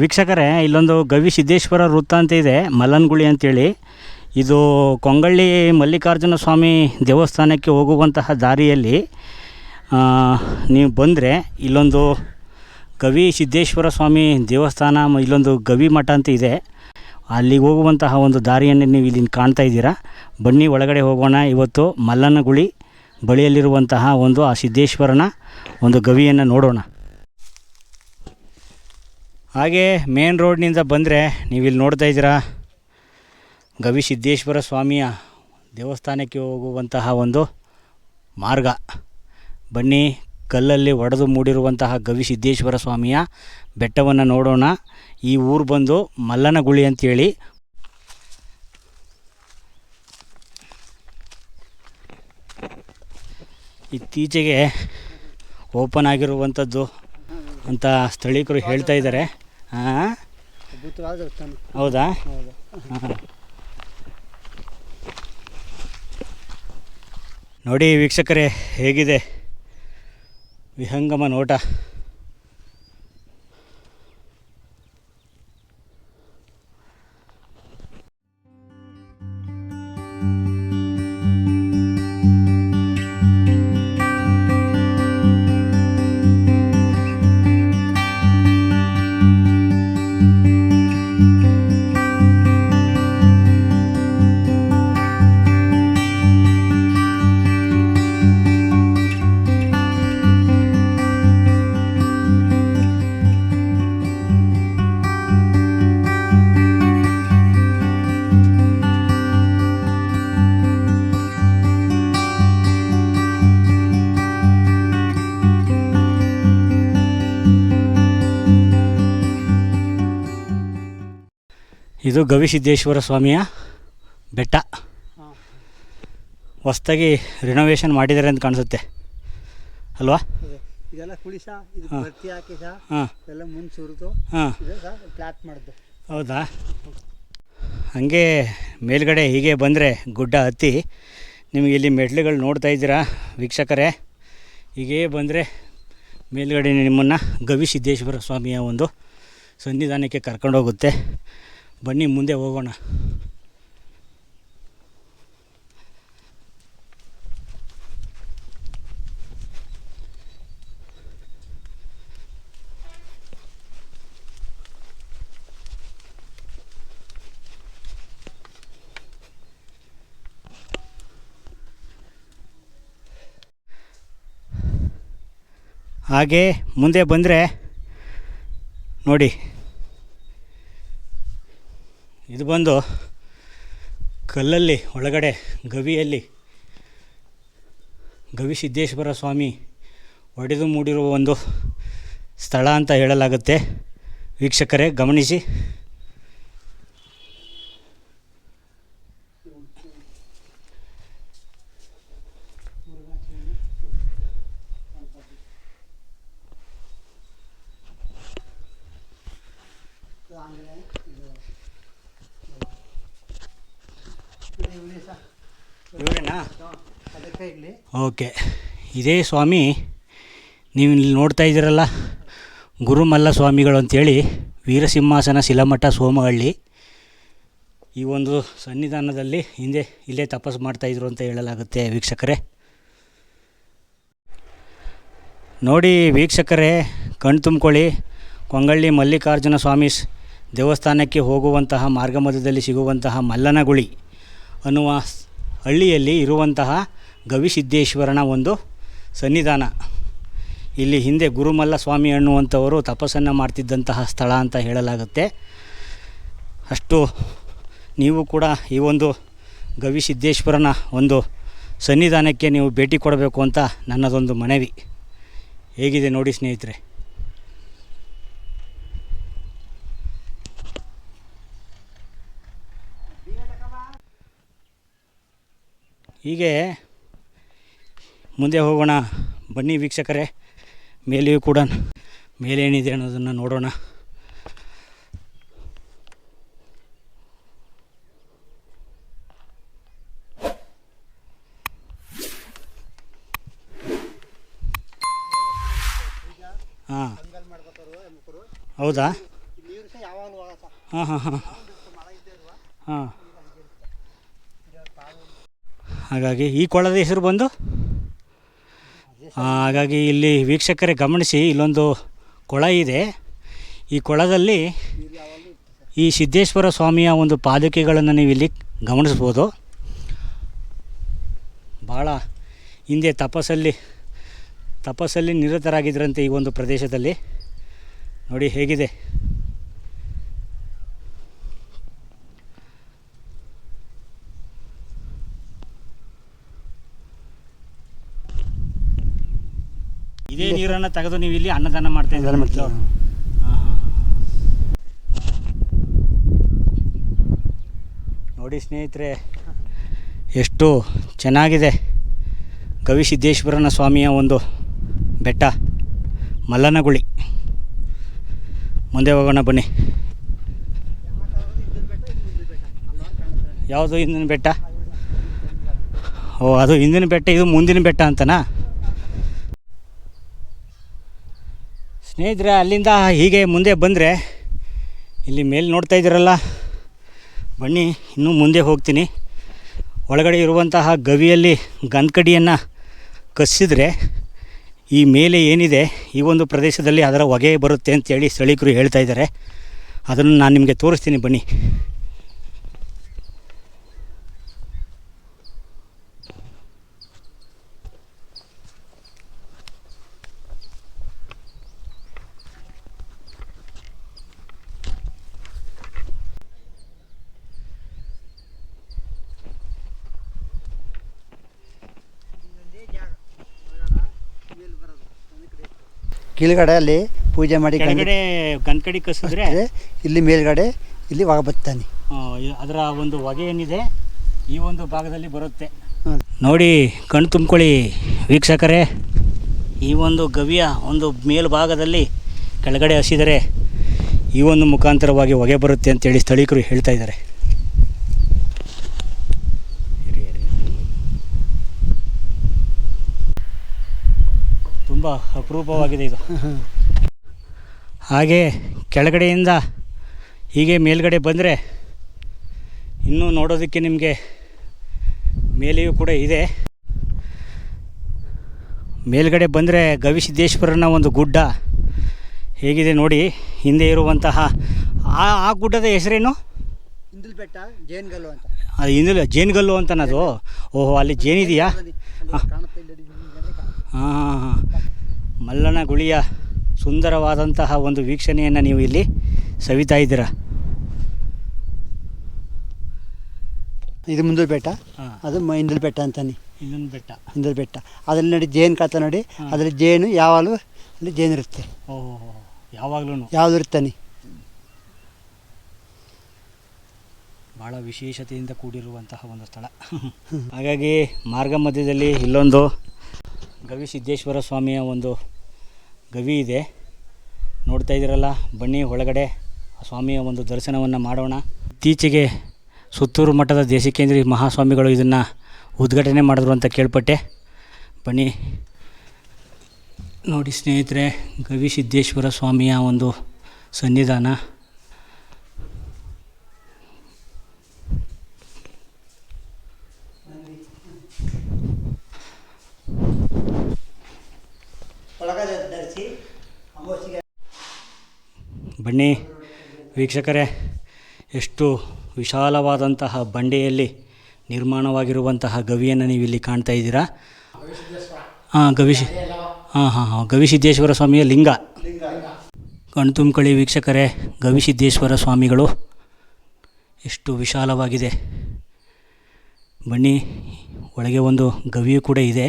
ವೀಕ್ಷಕರೇ, ಇಲ್ಲೊಂದು ಗವಿ ಸಿದ್ದೇಶ್ವರ ವೃತ್ತ ಅಂತ ಇದೆ, ಮಲ್ಲನ್ಗುಳಿ ಅಂತೇಳಿ. ಇದು ಕೊಂಗಳ್ಳಿ ಮಲ್ಲಿಕಾರ್ಜುನ ಸ್ವಾಮಿ ದೇವಸ್ಥಾನಕ್ಕೆ ಹೋಗುವಂತಹ ದಾರಿಯಲ್ಲಿ ನೀವು ಬಂದರೆ ಇಲ್ಲೊಂದು ಗವಿ ಸಿದ್ದೇಶ್ವರ ಸ್ವಾಮಿ ದೇವಸ್ಥಾನ, ಇಲ್ಲೊಂದು ಗವಿ ಮಠ ಅಂತ ಇದೆ. ಅಲ್ಲಿಗೆ ಹೋಗುವಂತಹ ಒಂದು ದಾರಿಯನ್ನು ನೀವು ಇಲ್ಲಿ ಕಾಣ್ತಾ ಇದ್ದೀರಾ. ಬನ್ನಿ, ಒಳಗಡೆ ಹೋಗೋಣ. ಇವತ್ತು ಮಲ್ಲನಗುಳಿ ಬಳಿಯಲ್ಲಿರುವಂತಹ ಒಂದು ಆ ಸಿದ್ದೇಶ್ವರನ ಒಂದು ಗವಿಯನ್ನು ನೋಡೋಣ. ಹಾಗೆ ಮೇನ್ ರೋಡ್ನಿಂದ ಬಂದರೆ ನೀವು ಇಲ್ಲಿ ನೋಡ್ತಾ ಇದ್ದೀರಾ ಗವಿ ಸಿದ್ದೇಶ್ವರ ಸ್ವಾಮಿಯ ದೇವಸ್ಥಾನಕ್ಕೆ ಹೋಗುವಂತಹ ಒಂದು ಮಾರ್ಗ. ಬನ್ನಿ, ಕಲ್ಲಲ್ಲಿ ಒಡೆದು ಮೂಡಿರುವಂತಹ ಗವಿ ಸಿದ್ದೇಶ್ವರ ಸ್ವಾಮಿಯ ಬೆಟ್ಟವನ್ನು ನೋಡೋಣ. ಈ ಊರು ಬಂದು ಮಲ್ಲನಗುಳಿ ಅಂತೇಳಿ. ಇತ್ತೀಚೆಗೆ ಓಪನ್ ಆಗಿರುವಂಥದ್ದು ಅಂತ ಸ್ಥಳೀಕರು ಹೇಳ್ತಾ ಇದ್ದಾರೆ. ಹಾಂ ಹೌದಾ. ನೋಡಿ ವೀಕ್ಷಕರೇ ಹೇಗಿದೆ ವಿಹಂಗಮ ನೋಟ ಇದು ಗವಿಸಿದ್ದೇಶ್ವರ ಸ್ವಾಮಿಯ ಬೆಟ್ಟ. ಹೊಸ್ತಾಗಿ ಹೊಸ್ದಾಗಿ ರಿನೋವೇಷನ್ ಮಾಡಿದ್ದಾರೆ ಅಂತ ಕಾಣಿಸುತ್ತೆ. ಅಲ್ವಾ? ಇದೆಲ್ಲ ಇದು ಹಾಂ. ಭರ್ತಿ ಹಾಕಿ ಸಹ ಹಾಂ. ಎಲ್ಲ ಮುಂದೆ ಸುರಿದು ಹಾಂ. ಇದೆ ಸಹ ಮಾಡಿದ್ದು ಹೌದಾ? ಹಂಗೆ ಮೇಲ್ಗಡೆ ಹೀಗೆ ಬಂದರೆ ಗುಡ್ಡ ಹತ್ತಿ. ನಿಮಗೆ ಇಲ್ಲಿ ಮೆಟ್ಲುಗಳು ನೋಡ್ತಾ ಇದ್ದೀರಾ ವೀಕ್ಷಕರೇ? ಹೀಗೆ ಬಂದರೆ ಮೇಲ್ಗಡೆ ನಿಮ್ಮನ್ನು ಗವಿಸಿದ್ದೇಶ್ವರ ಸ್ವಾಮಿಯ ಒಂದು ಸನ್ನಿಧಾನಕ್ಕೆ ಕರ್ಕೊಂಡೋಗುತ್ತೆ ಬನ್ನಿ ಮುಂದೆ ಹೋಗೋಣ. ಹಾಗೆ ಮುಂದೆ ಬಂದರೆ ನೋಡಿ. ಇದು ಬಂದು ಕಲ್ಲಲ್ಲಿ, ಒಳಗಡೆ ಗವಿಯಲ್ಲಿ ಗವಿಸಿದ್ದೇಶ್ವರ ಸ್ವಾಮಿ ಒಡೆದು ಮೂಡಿರುವ ಒಂದು ಸ್ಥಳ ಅಂತ ಹೇಳಲಾಗುತ್ತೆ. ವೀಕ್ಷಕರೇ, ಗಮನಿಸಿ ಇದು ಆಂಗ್ಲ ಇದು ಇದು ಇವನೇ ಸಹ ಇವರೇನಾ? ಓಕೆ. ಇದೇ ಸ್ವಾಮಿ, ನೀವು ಇಲ್ಲಿ ನೋಡ್ತಾ ಇದ್ದೀರಲ್ಲ ಗುರುಮಲ್ಲ ಸ್ವಾಮಿಗಳು ಅಂತೇಳಿ ವೀರಸಿಂಹಾಸನ ಶಿಲಮಠ ಸೋಮಹಳ್ಳಿ ಈ ಒಂದು ಸನ್ನಿಧಾನದಲ್ಲಿ ಹಿಂದೆ ಇಲ್ಲೇ ತಪಸ್ಸು ಮಾಡ್ತಾಯಿದ್ರು ಅಂತ ಹೇಳಲಾಗುತ್ತೆ ವೀಕ್ಷಕರೇ. ನೋಡಿ ವೀಕ್ಷಕರೇ ಕಣ್ ತುಂಬಿಕೊಳ್ಳಿ. ಕೊಂಗಳ್ಳಿ ಮಲ್ಲಿಕಾರ್ಜುನ ಸ್ವಾಮಿ ದೇವಸ್ಥಾನಕ್ಕೆ ಹೋಗುವಂತಹ ಮಾರ್ಗ ಮಧ್ಯದಲ್ಲಿ ಸಿಗುವಂತಹ ಮಲ್ಲನಗುಳಿ ಅನ್ನುವ ಹಳ್ಳಿಯಲ್ಲಿ ಇರುವಂತಹ ಗವಿಸಿದ್ದೇಶ್ವರನ ಒಂದು ಸನ್ನಿಧಾನ. ಇಲ್ಲಿ ಹಿಂದೆ ಗುರುಮಲ್ಲ ಸ್ವಾಮಿ ಅನ್ನುವಂಥವರು ತಪಸ್ಸನ್ನು ಮಾಡ್ತಿದ್ದಂತಹ ಸ್ಥಳ ಅಂತ ಹೇಳಲಾಗುತ್ತೆ. ಅಷ್ಟು ನೀವು ಕೂಡ ಈ ಒಂದು ಗವಿಸಿದ್ದೇಶ್ವರನ ಒಂದು ಸನ್ನಿಧಾನಕ್ಕೆ ನೀವು ಭೇಟಿ ಕೊಡಬೇಕು ಅಂತ ನನ್ನದೊಂದು ಮನವಿ. ಹೇಗಿದೆ ನೋಡಿ ಸ್ನೇಹಿತರೆ? ಹೀಗೆ ಮುಂದೆ ಹೋಗೋಣ. ಬನ್ನಿ ವೀಕ್ಷಕರೇ. ಮೇಲೆಯೂ ಕೂಡ ಮೇಲೇನಿದೆ ಅನ್ನೋದನ್ನು ನೋಡೋಣ. ಹಾಂ. ಹೌದಾ? ಹಾಂ ಹಾಂ ಹಾಂ. ಹಾಂ. ಹಾಗಾಗಿ ಈ ಕೊಳದ ಹೆಸರು ಬಂದು? ಹಾಗಾಗಿ ಇಲ್ಲಿ ವೀಕ್ಷಕರೇ ಗಮನಿಸಿ, ಇಲ್ಲೊಂದು ಕೊಳ ಇದೆ. ಈ ಕೊಳದಲ್ಲಿ ಈ ಸಿದ್ದೇಶ್ವರ ಸ್ವಾಮಿಯ ಒಂದು ಪಾದುಕೆಗಳನ್ನು ನೀವು ಇಲ್ಲಿ ಗಮನಿಸ್ಬೋದು ಭಾಳ ಹಿಂದೆ ತಪಸ್ಸಲ್ಲಿ ತಪಸ್ಸಲ್ಲಿ ನಿರತರಾಗಿದ್ದರಂತೆ ಈ ಒಂದು ಪ್ರದೇಶದಲ್ಲಿ. ನೋಡಿ ಹೇಗಿದೆ. ಇದೇ ನೀರನ್ನ ತೆಗೆದು ನೀವು ಇಲ್ಲಿ ಅನ್ನದಾನ ಮಾಡ್ತಾ ಇದ್ದೀರಾ. ಮಾಡ್ತೀವಿ. ನೋಡಿ ಸ್ನೇಹಿತರೆ ಎಷ್ಟು ಚೆನ್ನಾಗಿದೆ ಗವಿಸಿದ್ದೇಶ್ವರನ ಸ್ವಾಮಿಯ ಒಂದು ಬೆಟ್ಟ ಮಲ್ಲನಗುಳಿ. ಮುಂದೆ ಹೋಗೋಣ ಬನ್ನಿ. ಯಾವುದು ಹಿಂದಿನ ಬೆಟ್ಟ? ಓ ಅದು ಹಿಂದಿನ ಬೆಟ್ಟ ಇದು ಮುಂದಿನ ಬೆಟ್ಟ ಅಂತನಾ? ಸ್ನೇಹಿತರೆ, ಅಲ್ಲಿಂದ ಹೀಗೆ ಮುಂದೆ ಬಂದರೆ ಇಲ್ಲಿ ಮೇಲೆ ನೋಡ್ತಾ ಇದ್ದೀರಲ್ಲ. ಬನ್ನಿ, ಇನ್ನೂ ಮುಂದೆ ಹೋಗ್ತೀನಿ. ಒಳಗಡೆ ಇರುವಂತಹ ಗವಿಯಲ್ಲಿ ಗಂಧಕಡಿಯನ್ನು ಕಸಿದ್ರೆ ಈ ಮೇಲೆ ಏನಿದೆ, ಈ ಒಂದು ಪ್ರದೇಶದಲ್ಲಿ ಅದರ ಹೊಗೆ ಬರುತ್ತೆ ಅಂತೇಳಿ ಸ್ಥಳೀಕರು ಹೇಳ್ತಾ ಇದ್ದಾರೆ. ಅದನ್ನು ನಾನು ನಿಮಗೆ ತೋರಿಸ್ತೀನಿ, ಬನ್ನಿ. ಕೀಳ್ಗಡೆ ಅಲ್ಲಿ ಪೂಜೆ ಮಾಡಿ ಕೆಳಗಡೆ ಗಂಧಕಡಿ ಕಸಿದ್ರೆ. ಇಲ್ಲಿ ಮೇಲ್ಗಡೆ ಇಲ್ಲಿ ಒಳ ಬರ್ತಾನೆ ಅದರ ಒಂದು ಹೊಗೆ ಏನಿದೆ ಈ ಒಂದು ಭಾಗದಲ್ಲಿ ಬರುತ್ತೆ. ನೋಡಿ ಕಣ್ಣು ತುಂಬ್ಕೊಳ್ಳಿ ವೀಕ್ಷಕರೇ ಈ ಒಂದು ಗವಿಯ ಒಂದು ಮೇಲ್ಭಾಗದಲ್ಲಿ ಕೆಳಗಡೆ ಹಸಿದರೆ ಈ ಒಂದು ಮುಖಾಂತರವಾಗಿ ಹೊಗೆ ಬರುತ್ತೆ ಅಂತೇಳಿ ಸ್ಥಳೀಕರು ಹೇಳ್ತಾ ಇದ್ದಾರೆ ತುಂಬ ಅಪರೂಪವಾಗಿದೆ ಇದು. ಹಾಗೆ ಕೆಳಗಡೆಯಿಂದ ಹೀಗೆ ಮೇಲ್ಗಡೆ ಬಂದರೆ ಇನ್ನೂ ನೋಡೋದಕ್ಕೆ ನಿಮಗೆ ಮೇಲೆಯೂ ಕೂಡ ಇದೆ. ಮೇಲ್ಗಡೆ ಬಂದರೆ ಗವಿಸಿದ್ದೇಶ್ವರನ ಒಂದು ಗುಡ್ಡ. ಹೇಗಿದೆ ನೋಡಿ ಹಿಂದೆ ಇರುವಂತಹ ಆ ಆ ಗುಡ್ಡದ ಹೆಸರೇನು? ಹಿಂದಿಲ್ ಬೆಟ್ಟ ಜೇನ್ಗಲ್ಲು ಅಂತ. ಅದು ಜೇನ್ಗಲ್ಲು ಜೇನುಗಲ್ಲು ಅಂತನದು? ಓಹೋ ಅಲ್ಲಿ ಜೇನಿದೆಯಾ ಅಲ್ಲಿ ಕಾಣುತ್ತೆ ಇಲ್ಲಿ ನೋಡಿ, ಹಿಂದ್ಗಡೆ ಕಾಣುತ್ತೆ. ಹಾಂ ಹಾಂ ಹಾಂ. ಮಲ್ಲನ ಗುಳಿಯ ಸುಂದರವಾದಂತಹ ಒಂದು ವೀಕ್ಷಣೆಯನ್ನು ನೀವು ಇಲ್ಲಿ ಸವಿತಾ ಇದ್ದೀರ? ಇದು ಮುಂದೂರು ಬೆಟ್ಟ. ಅದು ಹಿಂದಿಲ್ ಬೆಟ್ಟ ಅಂತಾನೆ. ಇನ್ನೊಂದು ಬೆಟ್ಟ. ಹಿಂದಿಲ್ ಬೆಟ್ಟ. ಅದ್ರಲ್ಲಿ ನೋಡಿ ಜೇನು ಕಾತ ನೋಡಿ. ಅದ್ರಲ್ಲಿ ಜೇನು ಯಾವಾಗಲೂ ಅಲ್ಲಿ ಜೇನು ಇರುತ್ತೆ. ಓಹೋ ಯಾವಾಗಲೂ ಯಾವ್ದು ಇರ್ತಾನೆ. ಭಾಳ ವಿಶೇಷತೆಯಿಂದ ಕೂಡಿರುವಂತಹ ಒಂದು ಸ್ಥಳ. ಹಾಗಾಗಿ ಮಾರ್ಗ ಮಧ್ಯದಲ್ಲಿ ಇಲ್ಲೊಂದು ಗವಿಸಿದ್ದೇಶ್ವರ ಸ್ವಾಮಿಯ ಒಂದು ಗವಿ ಇದೆ. ನೋಡ್ತಾ ಇದ್ದೀರಲ್ಲ, ಬನ್ನಿ ಒಳಗಡೆ ಸ್ವಾಮಿಯ ಒಂದು ದರ್ಶನವನ್ನು ಮಾಡೋಣ. ಇತ್ತೀಚೆಗೆ ಸುತ್ತೂರು ಮಠದ ದೇಶಿಕೇಂದ್ರಿ ಮಹಾಸ್ವಾಮಿಗಳು ಇದನ್ನು ಉದ್ಘಾಟನೆ ಮಾಡಿದ್ರು ಅಂತ ಕೇಳ್ಪಟ್ಟೆ. ಬನ್ನಿ. ನೋಡಿ ಸ್ನೇಹಿತರೆ ಗವಿಸಿದ್ದೇಶ್ವರ ಸ್ವಾಮಿಯ ಒಂದು ಸನ್ನಿಧಾನ. ಬನ್ನಿ ವೀಕ್ಷಕರೇ, ಎಷ್ಟು ವಿಶಾಲವಾದಂತಹ ಬಂಡೆಯಲ್ಲಿ ನಿರ್ಮಾಣವಾಗಿರುವಂತಹ ಗವಿಯನ್ನು ನೀವು ಇಲ್ಲಿ ಕಾಣ್ತಾ ಇದ್ದೀರಾ? ಹಾಂ ಗವಿಶಿ ಹಾಂ ಹಾಂ ಹಾಂ ಗವಿಸಿದ್ದೇಶ್ವರ ಸ್ವಾಮಿಯ ಲಿಂಗ. ಕಣ್ತುಂಬ್ಕೊಳ್ಳಿ ವೀಕ್ಷಕರೇ ಗವಿಸಿದ್ದೇಶ್ವರ ಸ್ವಾಮಿಗಳು. ಎಷ್ಟು ವಿಶಾಲವಾಗಿದೆ. ಬನ್ನಿ, ಒಳಗೆ ಒಂದು ಗವಿಯು ಕೂಡ ಇದೆ.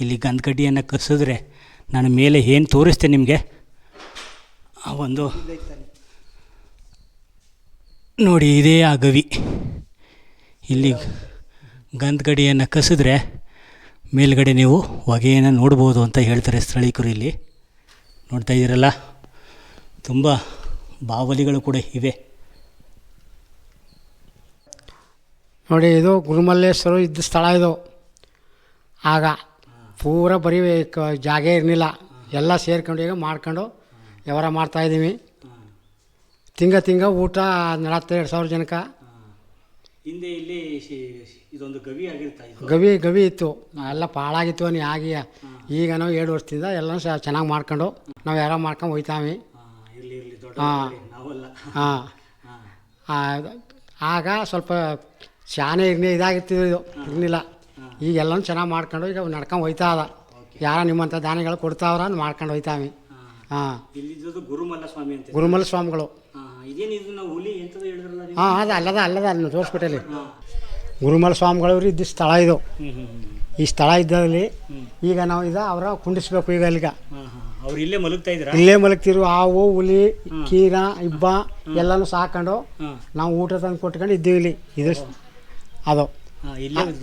ಇಲ್ಲಿ ಗಂಧಕಡ್ಡಿಯನ್ನು ಕಸಿದ್ರೆ ನಾನು ಮೇಲೆ ಏನು ತೋರಿಸ್ತೆ ನಿಮಗೆ? ಆ ಒಂದು ನೋಡಿ ಇದೇ ಆ ಗವಿ. ಇಲ್ಲಿ ಗಂಧಗಡಿಯನ್ನು ಕಸಿದ್ರೆ ಮೇಲ್ಗಡೆ ನೀವು ಹೊಗೆಯನ್ನು ನೋಡ್ಬೋದು ಅಂತ ಹೇಳ್ತಾರೆ ಸ್ಥಳೀಕರು ಇಲ್ಲಿ. ನೋಡ್ತಾ ಇದ್ದೀರಲ್ಲ? ತುಂಬ ಬಾವಲಿಗಳು ಕೂಡ ಇವೆ. ನೋಡಿ, ಇದು ಗುರುಮಲ್ಲೇಶ್ವರು ಇದ್ದ ಸ್ಥಳ ಇದು. ಆಗ ಪೂರ ಬರೀ ಜಾಗ ಇರಲಿಲ್ಲ. ಎಲ್ಲ ಸೇರ್ಕೊಂಡು ಈಗ ಮಾಡ್ಕೊಂಡು ವ್ಯವಹಾರ ಮಾಡ್ತಾಯಿದ್ದೀವಿ ತಿಂಗ ತಿಂಗ ಊಟ ನಡತ್ತೆ ಎರಡು ಸಾವಿರ ಜನಕ್ಕೆ ಹಿಂದೆ ಇಲ್ಲಿ ಇದೊಂದು ಗವಿ ಆಗಿರ್ತಾ ಗವಿ ಗವಿ ಇತ್ತು. ಎಲ್ಲ ಪಾಳಾಗಿತ್ತು ಅನಿ ಆಗಿ ಈಗ ನಾವು ಎರಡು ವರ್ಷದಿಂದ ಎಲ್ಲ ಚೆನ್ನಾಗಿ ಮಾಡ್ಕೊಂಡು ನಾವು ಯಾರೋ ಮಾಡ್ಕೊಂಡು ಹೋಯ್ತಾವೆ. ಹಾ. ಆಗ ಸ್ವಲ್ಪ ಶಾನೆ ಇರ್ನಿ ಇದು. ಇರ್ನಿಲ್ಲ ಈಗೆಲ್ಲನೂ ಚೆನ್ನಾಗಿ ಮಾಡ್ಕೊಂಡು ಈಗ ನಡ್ಕೊಂಡು ಹೋಯ್ತಾ ಅದ. ಯಾರ ನಿಮ್ಮಂಥ ದಾನಿಗಳು ಕೊಡ್ತಾವ್ರ ಮಾಡ್ಕೊಂಡು ಹೋಯ್ತಾವೆ. ಹಾಂ. ಗುರುಮಲ್ಲ ಸ್ವಾಮಿ ಅಂತ ಗುರುಮಲ ಸ್ವಾಮಿಗಳು ಇದೇನು ಇದು ನಾವು ಹುಲಿ ಎಂತದ ಹೇಳಿದ್ರಲ್ಲ ನೀವು? ಹಾಂ ಅದು ಅಲ್ಲದ ಅಲ್ಲದ ಅಲ್ಲಿ ತೋರಿಸ್ಬಿಟ್ಟಲ್ಲಿ. ಗುರುಮಲ ಸ್ವಾಮಿಗಳು ಇದ್ದ ಸ್ಥಳ ಇದು. ಹ್ಮ್ ಹ್ಮ್ ಹ್ಮ್ ಈ ಸ್ಥಳ ಇದ್ದಲ್ಲಿ ಈಗ ನಾವು ಇದ ಅವರ ಕುಂಡಿಸ್ಬೇಕು ಈಗ ಅಲ್ಲಿಗ. ಹಾಂ ಹಾಂ. ಅವ್ರು ಇಲ್ಲೇ ಮಲಗ್ತಾ ಇದ್ರಾ ಇಲ್ಲೇ ಮಲಗ್ತಿರು ಹಾವು ಹುಲಿ ಕೀರ ಇಬ್ಬ ಎಲ್ಲನೂ ಸಾಕೊಂಡು ನಾವು ಊಟ ತಂದು ಕೊಟ್ಕೊಂಡು ಇದ್ದೀವಿ ಇಲ್ಲಿ. ಇದು ಅದು.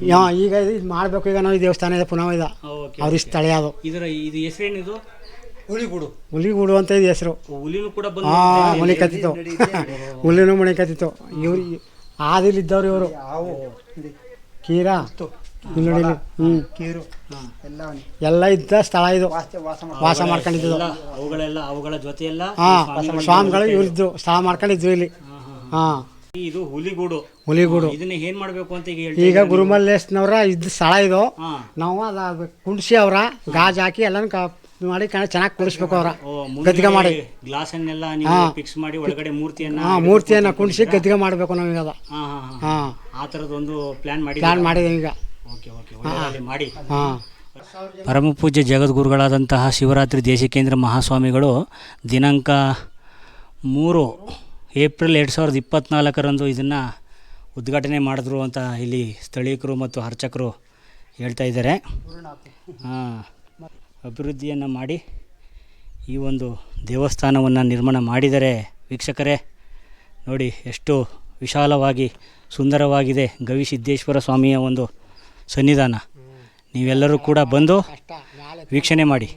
ಯಾ, ಈಗ ಇದು ಮಾಡಬೇಕು ಈಗ ನಾವು ಈ ದೇವಸ್ಥಾನ ಇದೆ ಪುನಃ ಇದೆ. ಓಕೆ ಅವ್ರ ಸ್ಥಳ ಅದು ಇದರ ಇದು ಹೆಸರೇನಿದು? ಹುಲಿಗೂಡು. ಹುಲಿಗೂಡು ಅಂತ ಇದೆ ಹೆಸರು. ಹುಲಿನೂ ಕೂಡ ಬಂದು ಹಾಂ ಮಣಿ ಕತ್ತಿತ್ತು. ಹುಲಿನೂ ಮನೆ ಕತ್ತಿತ್ತು. ಇವ್ರು ಆದಿಲಿದ್ದವ್ರು ಇವರು. ಕೀರಾ. ಇಲ್ಲಿ ಇಲ್ಲಿ. ಕೀರು. ಎಲ್ಲ. ಇದ್ದ ಸ್ಥಳ ಇದು. ವಾಸ ವಾಸ ಮಾಡ ವಾಸ ಮಾಡ್ಕೊಂಡಿದ್ದು ಅವುಗಳೆಲ್ಲ ಅವುಗಳ ಜೊತೆ ಎಲ್ಲ ಹಾ ಸ್ವಾಮಿಗಳು ಇವರಿದ್ದು ಸ್ಥಳ ಮಾಡ್ಕೊಂಡಿದ್ವು ಇಲ್ಲಿ. ಹಾ ಇದು ಹುಲಿಗೂಡು. ಹುಲಿಗೂಡು. ಇದನ್ನ ಏನ್ ಮಾಡ್ಬೇಕು ಅಂತ ಈಗ ಗುರುಮಲ್ಲೇಶ್ನವ್ರ ಈಗ ಗುರುಮಲ್ಲೇಶ್ನವರ ಇದ್ದ ಸ್ಥಳ ಇದು. ನಾವು ಅದ ಕುಂಡ್ಸಿ ಅವರ ಗಾಜ್ ಹಾಕಿ ಎಲ್ಲನೂ ಮಾಡಿ ಚೆನ್ನಾಗಿ ಕುಣಿಸ್ಬೇಕು ಅವರ. ಗದ್ದಿಗೆ ಮಾಡಿ. ಗ್ಲಾಸ್ ಅನ್ನೆಲ್ಲ ನೀವು ಫಿಕ್ಸ್ ಮಾಡಿ ಒಳಗಡೆ ಮೂರ್ತಿಯನ್ನ ಹಾ ಮೂರ್ತಿಯನ್ನ ಕುಣಿಸಿ ಗದ್ದಿಗೆ ಮಾಡಬೇಕು ನಾವೀಗ ಅದ. ಹಾ ಹಾ ಹಾ. ಹಾ. ಆ ಥರದೊಂದು ಪ್ಲಾನ್ ಮಾಡಿ ಪ್ಲಾನ್ ಮಾಡಿದೆ ಈಗ. Okay okay. ಒಳ್ಳೆದಾಗ್ಲಿ, ಮಾಡಿ. ಹಾಂ. ಪರಮಪೂಜ್ಯ ಜಗದ್ಗುರುಗಳಾದಂತಹ ಶಿವರಾತ್ರಿ ದೇಶಿಕೇಂದ್ರ ಮಹಾಸ್ವಾಮಿಗಳು ದಿನಾಂಕ ಮೂರು ಏಪ್ರಿಲ್ ಎರಡು ಸಾವಿರದ ಇಪ್ಪತ್ತ್ನಾಲ್ಕರಂದು ಇದನ್ನು ಉದ್ಘಾಟನೆ ಮಾಡಿದ್ರು ಅಂತ ಇಲ್ಲಿ ಸ್ಥಳೀಯರು ಮತ್ತು ಅರ್ಚಕರು ಹೇಳ್ತಾ ಇದ್ದಾರೆ. ಹಾಂ. ಅಭಿವೃದ್ಧಿಯನ್ನು ಮಾಡಿ ಈ ಒಂದು ದೇವಸ್ಥಾನವನ್ನು ನಿರ್ಮಾಣ ಮಾಡಿದರೆ ವೀಕ್ಷಕರೇ ನೋಡಿ ಎಷ್ಟು ವಿಶಾಲವಾಗಿ ಸುಂದರವಾಗಿದೆ ಗವಿಸಿದ್ದೇಶ್ವರ ಸ್ವಾಮಿಯ ಒಂದು ಸನ್ನಿಧಾನ. ನೀವೆಲ್ಲರೂ ಕೂಡ ಬಂದು ವೀಕ್ಷಣೆ ಮಾಡಿ.